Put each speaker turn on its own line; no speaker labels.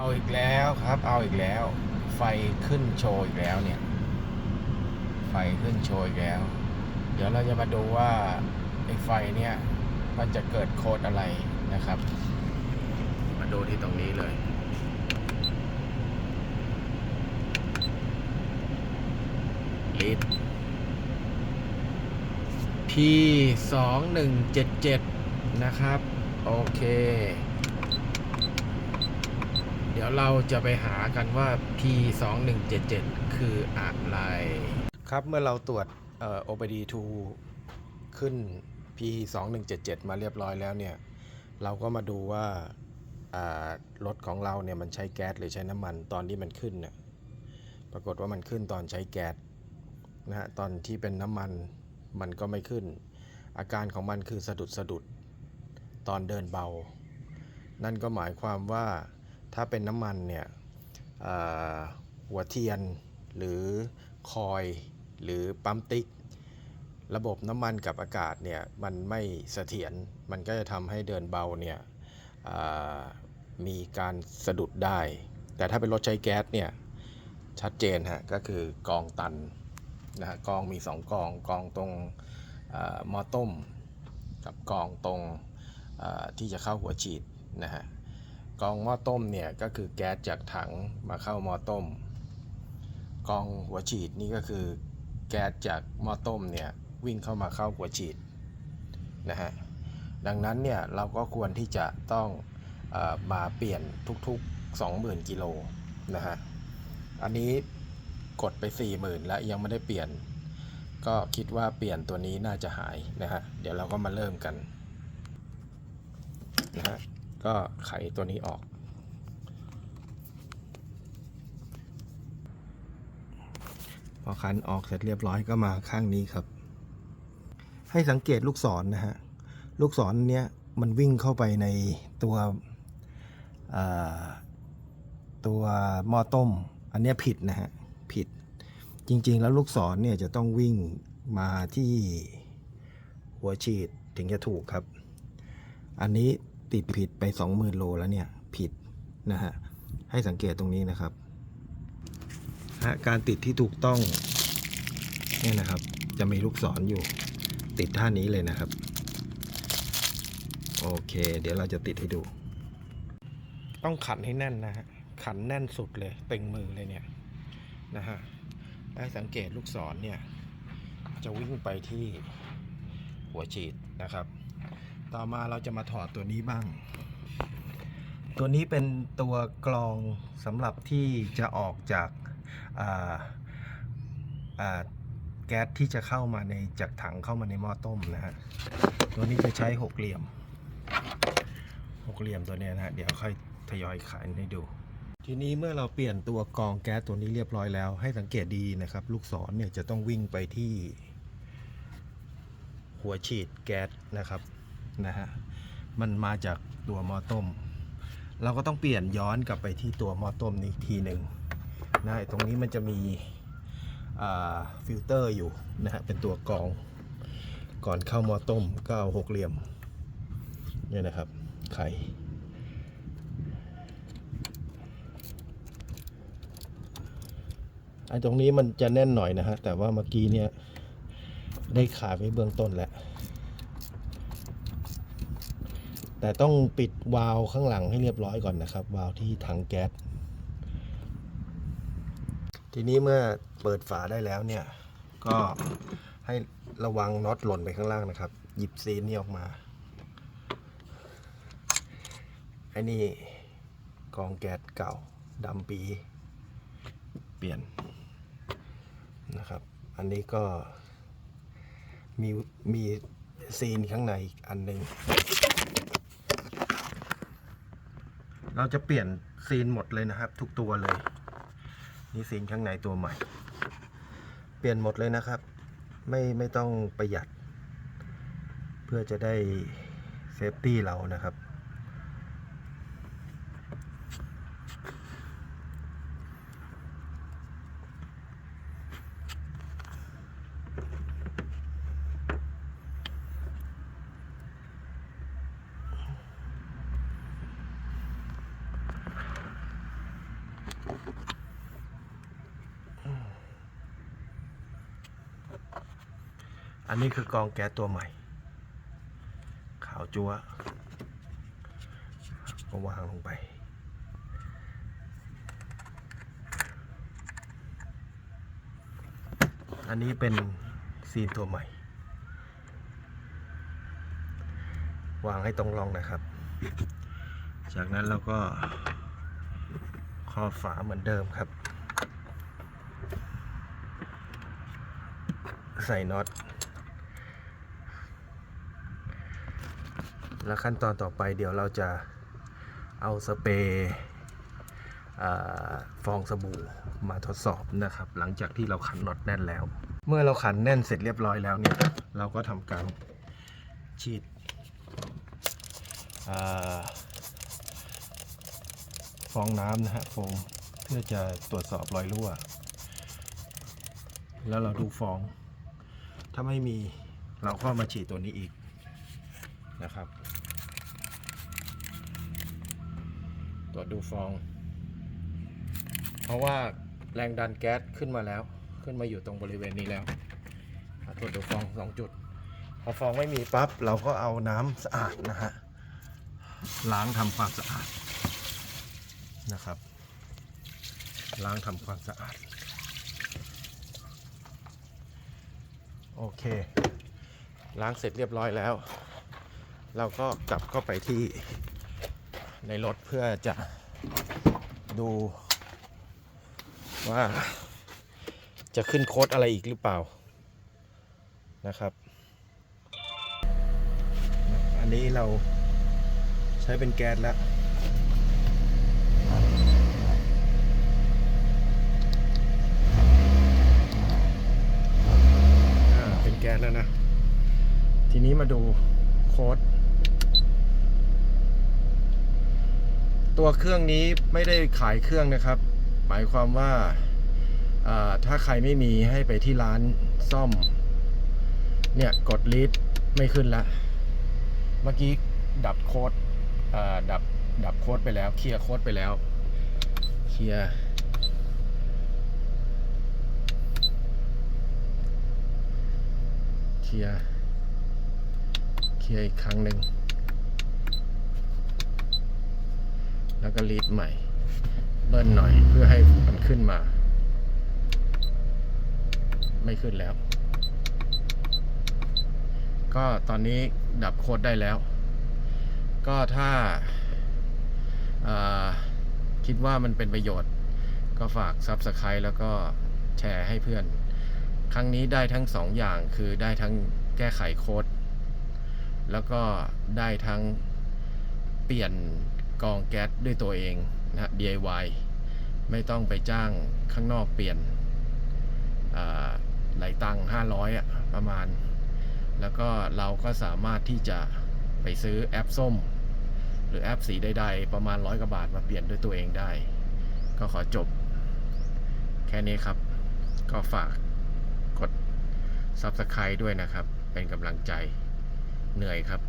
เอาอีกแล้วครับ เอาอีกแล้ว ไฟขึ้นโชว์อีกแล้วเนี่ย ไฟขึ้นโชว์อีกแล้ว เดี๋ยวเราจะมาดูว่าไอ้ไฟเนี่ย มันจะเกิดโคดอะไรนะครับ มาดูที่ตรงนี้เลยลิต P สองหนึ่งเจ็ดเจ็ดนะครับ โอเค ดี๋ยวเราจะไปหากันว่า P 2 1 7 7 คืออะไร ครับเมื่อเราตรวจเอ่อ OBD2 ขึ้น P 2 1 7 7 มาเรียบร้อยแล้วเนี่ย เราก็มาดูว่ารถของเราเนี่ยมันใช้แก๊สหรือใช้น้ำมันตอนที่มันขึ้นเนี่ยปรากฏว่ามันขึ้นตอนใช้แก๊สนะฮะตอนที่เป็นน้ำมันมันก็ไม่ขึ้น อาการของมันคือสะดุดสะดุดตอนเดินเบา นั่นก็หมายความว่า ถ้าเป็นน้ำมันเนี่ยหัวเทียนหรือคอยหรือปั๊มติ๊ก ระบบน้ำมันกับอากาศเนี่ยมันไม่เสถียรมันก็จะทำให้เดินเบาเนี่ยมีการสะดุดได้ แต่ถ้าเป็นรถใช้แก๊สเนี่ยชัดเจนฮะก็คือกองตันนะฮะกองมี 2 กองกองตรงอมอต้ม กับกองตรงที่จะเข้าหัวฉีดนะฮะ กองหม้อต้มเนี่ยก็คือแก๊สจากถังมาเข้าหม้อต้ม กองหัวฉีดนี่ก็คือแก๊สจากหม้อต้มเนี่ยวิ่งเข้ามาเข้าหัวฉีดนะฮะ ดังนั้นเนี่ยเราก็ควรที่จะต้องอมาเปลี่ยนทุกๆ 20,000กิโลนะฮะ อันนี้กดไป 40,000 แล้วยังไม่ได้เปลี่ยน ก็คิดว่าเปลี่ยนตัวนี้น่าจะหายนะฮะ เดี๋ยวเราก็มาเริ่มกันนะฮะ ก็ไขตัวนี้ออก พอคันออกเสร็จเรียบร้อยก็มาข้างนี้ครับ ให้สังเกตลูกศรนะฮะ ลูกศรเนี้ยมันวิ่งเข้าไปในตัวตัวหม้อต้ม อันเนี้ยผิดนะฮะ ผิด จริงๆ แล้วลูกศรเนี่ยจะต้องวิ่งมาที่หัวฉีดถึงจะถูกครับ อันนี้ ติดผิดไป 20,000 โลแล้วเนี่ย ผิดนะฮะ ให้สังเกตตรงนี้นะครับการติดที่ถูกต้องเนี่ยนะครับ จะมีลูกศรออยู่ ติดท่านี้เลยนะครับ โอเค เดี๋ยวเราจะติดให้ดู ต้องขันให้แน่นนะฮะขันแน่นสุดเลยเต็งมือเลยเนี่ยนะฮะให้สังเกตลูกศรเนี่ย จะวิ่งไปที่หัวฉีดนะครับ ต่อมาเราจะมาถอดตัวนี้บ้าง ตัวนี้เป็นตัวกรองสำหรับที่จะออกจากแก๊สที่จะเข้ามาในจากถังเข้ามาในหม้อต้มนะฮะ ตัวนี้จะใช้หกเหลี่ยมหกเหลี่ยมตัวนี้นะฮะ เดี๋ยวค่อยทยอยขายให้ดู ทีนี้เมื่อเราเปลี่ยนตัวกรองแก๊สตัวนี้เรียบร้อยแล้ว ให้สังเกตดีนะครับ ลูกศรเนี่ยจะต้องวิ่งไปที่ หัวฉีดแก๊สนะครับ นะฮะมันมาจากตัวมอต้ม เราก็ต้องเปลี่ยนย้อนกลับไปที่ตัวมอต้มนี้ทีหนึ่งนะตรงนี้มันจะมีฟิลเตอร์อยู่นะฮะเป็นตัวกรองก่อนเข้ามอต้มก็เอาหกเหลี่ยมเนี่ยนะครับไข่ไอ้ตรงนี้มันจะแน่นหน่อยนะฮะแต่ว่าเมื่อกี้เนี่ยได้ขาไว้เบื้องต้นแล้ว แต่ต้องปิดวาล์วข้างหลังให้เรียบร้อยก่อนนะครับ วาล์วที่ถังแก๊ส ทีนี้เมื่อเปิดฝาได้แล้วเนี่ย ก็ให้ระวังน็อตหล่นไปข้างล่างนะครับ หยิบซีนนี่ออกมาไอ้นี่กองแก๊สเก่าดำปี เปลี่ยนนะครับ อันนี้ก็มีมีซีนข้างในอีกอันหนึ่ง เราจะเปลี่ยนซีนหมดเลยนะครับ ทุกตัวเลย นี่ซีนข้างในตัวใหม่ เปลี่ยนหมดเลยนะครับ ไม่ไม่ต้องประหยัด เพื่อจะได้เซฟตี้เรานะครับ อันนี้คือกองแก๊สตัวใหม่ ขาวจัวก็วางลงไป อันนี้เป็นซีนตัวใหม่ วางให้ตรงรองนะครับ จากนั้นเราก็ครอบฝาเหมือนเดิมครับ ใส่น็อต แล้วขั้นตอนต่อไปเดี๋ยวเราจะเอาสเปรย์ฟองสบู่มาทดสอบนะครับ หลังจากที่เราขันน็อตแน่นแล้ว เมื่อเราขันแน่นเสร็จเรียบร้อยแล้วเนี่ยเราก็ทำการฉีดอฟองน้ำนะฮะโฟมเพื่อจะตรวจสอบรอยรั่ว แล้วเราดูฟอง ถ้าไม่มีเราก็มาฉีดตัวนี้อีกนะครับ รวจดูฟอง เพราะว่าแรงดันแก๊สขึ้นมาแล้ว ขึ้นมาอยู่ตรงบริเวณนี้แล้วตรวจดูฟองสองจุด พอฟองไม่มีปั๊บเราก็เอาน้ำสะอาดนะฮะล้างทำความสะอาดนะครับ ล้างทำความสะอาด โอเค ล้างเสร็จเรียบร้อยแล้ว เราก็กลับเข้าไปที่ ในรถเพื่อจะดูว่าจะขึ้นโค้ดอะไรอีกหรือเปล่านะครับ อันนี้เราใช้เป็นแก๊สแล้วเป็นแก๊สแล้วนะ ทีนี้มาดูโค้ด ตัวเครื่องนี้ไม่ได้ขายเครื่องนะครับ หมายความว่าถ้าใครไม่มีให้ไปที่ร้านซ่อม เนี่ยกดลิสไม่ขึ้นละ เมื่อกี้ดับโค้ดอ่าดับดับโค้ดไปแล้ว เคลียร์โค้ดไปแล้ว เคลียร์เคลียร์เคลียร์อีกครั้งหนึ่ง แล้วก็ลีดใหม่ เบิ้ลหน่อยเพื่อให้มันขึ้นมา ไม่ขึ้นแล้ว ก็ตอนนี้ดับโคดได้แล้ว ก็ถ้าาคิดว่ามันเป็นประโยชน์ ก็ฝาก Subscribe แล้วก็แชร์ให้เพื่อน ครั้งนี้ได้ทั้งสองอย่างคือได้ทั้งแก้ไขโค้ดแล้วก็ได้ทั้งเปลี่ยน กองแก๊สด้วยตัวเองนะ DIY ไม่ต้องไปจ้างข้างนอกเปลี่ยนหลายตังค์500อะประมาณ แล้วก็เราก็สามารถที่จะไปซื้อแอปส้ม หรือแอปสีใดๆ ประมาณร้อยกว่าบาทมาเปลี่ยนด้วยตัวเองได้ ก็ขอจบ แค่นี้ครับ ก็ฝากกด Subscribe ด้วยนะครับ เป็นกำลังใจเหนื่อยครับ